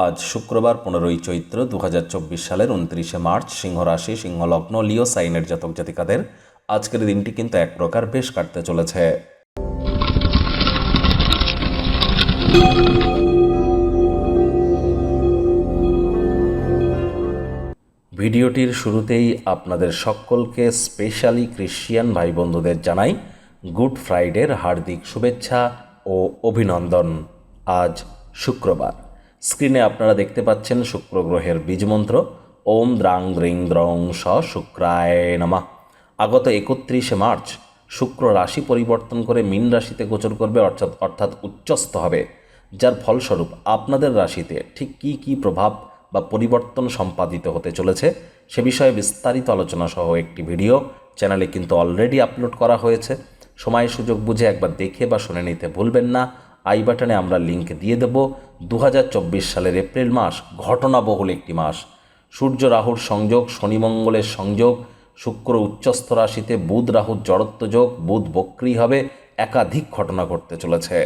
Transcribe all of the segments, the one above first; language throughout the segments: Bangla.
আজ শুক্রবার পনেরোই চৈত্র দু হাজার চব্বিশ সালের উনত্রিশে মার্চ সিংহ রাশি সিংহ লগ্ন লিও সাইনের জাতক জাতিকাদের আজকের দিনটি কিন্তু এক প্রকার বেশ কাটতে চলেছে। ভিডিওটির শুরুতেই আপনাদের সকলকে স্পেশালি ক্রিশ্চিয়ান ভাই বন্ধুদের জানাই গুড ফ্রাইডের হার্দিক শুভেচ্ছা ও অভিনন্দন। আজ শুক্রবার। স্ক্রিনে আপনারা দেখতে পাচ্ছেন শুক্র গ্রহের বীজমন্ত্র। ওম দ্রাং দ্রিং দ্রং স শুক্রায় নমা। আগত একত্রিশে মার্চ, শুক্র রাশি পরিবর্তন করে মীন রাশিতে গোচর করবে, অর্থাৎ অর্থাৎ উচ্চস্থ হবে। যার ফলস্বরূপ আপনাদের রাশিতে ঠিক কী কী প্রভাব বা পরিবর্তন সম্পাদিত হতে চলেছে, সে বিষয়ে বিস্তারিত আলোচনা সহ একটি ভিডিও। চ্যানেলে কিন্তু অলরেডি আপলোড করা হয়েছে। সময় সুযোগ বুঝে একবার দেখে বা শুনে নিতে ভুলবেন না। আই বাটনে আমরা লিংক দিয়ে দেব। দু হাজার চব্বিশ সালের এপ্রিল মাস ঘটনাবহুল একটি মাস। সূর্য রাহুর সংযোগ, শনি মঙ্গলের সংযোগ, শুক্র উচ্চস্থ রাশিতে বুধ রাহুর জড়ত্ব যোগ, বুধ বক্রি হবে, একাধিক ঘটনা ঘটতে চলেছে।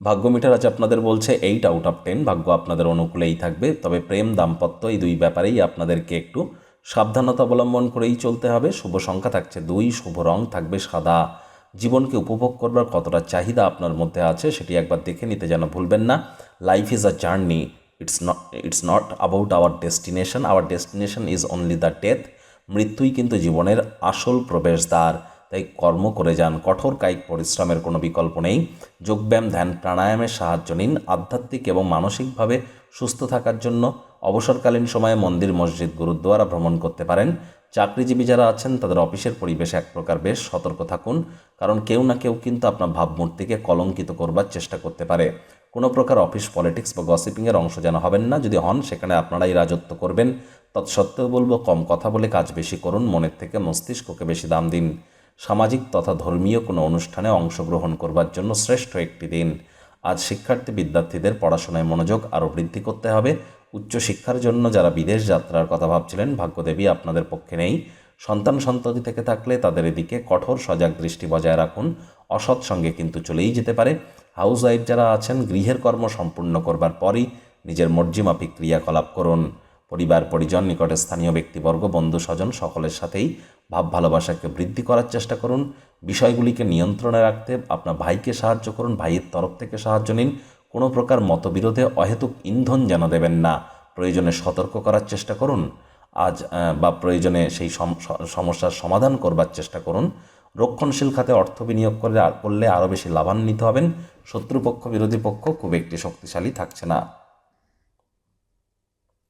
ভাগ্য মিটার আজ আপনাদের বলছে এইট আউট অফ টেন ভাগ্য আপনাদের অনুকূলেই থাকবে, তবে প্রেম, দাম্পত্য এই দুই ব্যাপারেই আপনাদেরকে একটু সাবধানতা অবলম্বন করেই চলতে হবে। শুভ সংখ্যা থাকছে দুই, শুভ রং থাকবে সাদা। জীবনকে উপভোগ করবার কতটা চাহিদা আপনার মধ্যে আছে সেটি একবার দেখে নিতে যেন ভুলবেন না। Life is a journey it's not it's not about our destination our destination is only the death মৃত্যুই কিন্তু জীবনের আসল প্রবেশদ্বার, তাই কর্ম করে যান, কঠোর কায়িক পরিশ্রমের কোনো বিকল্প নেই। যোগব্যায়াম, ধ্যান, প্রাণায়ামের সাহায্য নিন, আধ্যাত্মিক এবং মানসিকভাবে সুস্থ থাকার জন্য। অবসরকালীন সময়ে মন্দির, মসজিদ, গুরুদ্বারা ভ্রমণ করতে পারেন। চাকরিজীবী যারা আছেন, তাদের অফিসের পরিবেশে এক প্রকার বেশ সতর্ক থাকুন, কারণ কেউ না কেউ কিন্তু আপনার ভাবমূর্তিকে কলঙ্কিত করবার চেষ্টা করতে পারে। কোনো প্রকার অফিস পলিটিক্স বা গসিপিংয়ের অংশ যেন হবেন না, যদি হন সেখানে আপনারাই রাজত্ব করবেন। তৎসত্ত্বেও বলব, কম কথা বলে কাজ বেশি করুন, মনের থেকে মস্তিষ্ককে বেশি দাম দিন। সামাজিক তথা ধর্মীয় কোনো অনুষ্ঠানে অংশগ্রহণ করবার জন্য শ্রেষ্ঠ একটি দিন। আজ শিক্ষার্থী বিদ্যার্থীদের পড়াশোনায় মনোযোগ আরও বৃদ্ধি করতে হবে। উচ্চশিক্ষার জন্য যারা বিদেশ যাত্রার কথা ভাবছিলেন, ভাগ্যদেবী আপনাদের পক্ষে নেই। সন্তান সন্ততি থেকে থাকলে তাদের এদিকে কঠোর সজাগ দৃষ্টি বজায় রাখুন। অসৎ সঙ্গে কিন্তু চলেই যেতে পারে। হাউস ওয়াইফ যারা আছেন, গৃহের কর্ম সম্পূর্ণ করবার পরই নিজের মর্জিমাফিক ক্রিয়াকলাপ করুন। পরিবার, পরিজন, নিকটে স্থানীয় ব্যক্তিবর্গ, বন্ধু, স্বজন সকলের সাথেই ভাব ভালোবাসাকে বৃদ্ধি করার চেষ্টা করুন। বিষয়গুলিকে নিয়ন্ত্রণে রাখতে আপনার ভাইকে সাহায্য করুন, ভাইয়ের তরফ থেকে সাহায্য নিন। কোনো প্রকার মতবিরোধে অহেতুক ইন্ধন যেন দেবেন না। প্রয়োজনে সতর্ক করার চেষ্টা করুন। আজ বা প্রয়োজনে সেই সম- সমস্যার সমাধান করবার চেষ্টা করুন। রক্ষণশীল খাতে অর্থ বিনিয়োগ করে করলে আরও বেশি লাভান্বিত হবেন। শত্রুপক্ষ, বিরোধী পক্ষ খুব একটি শক্তিশালী থাকছে না।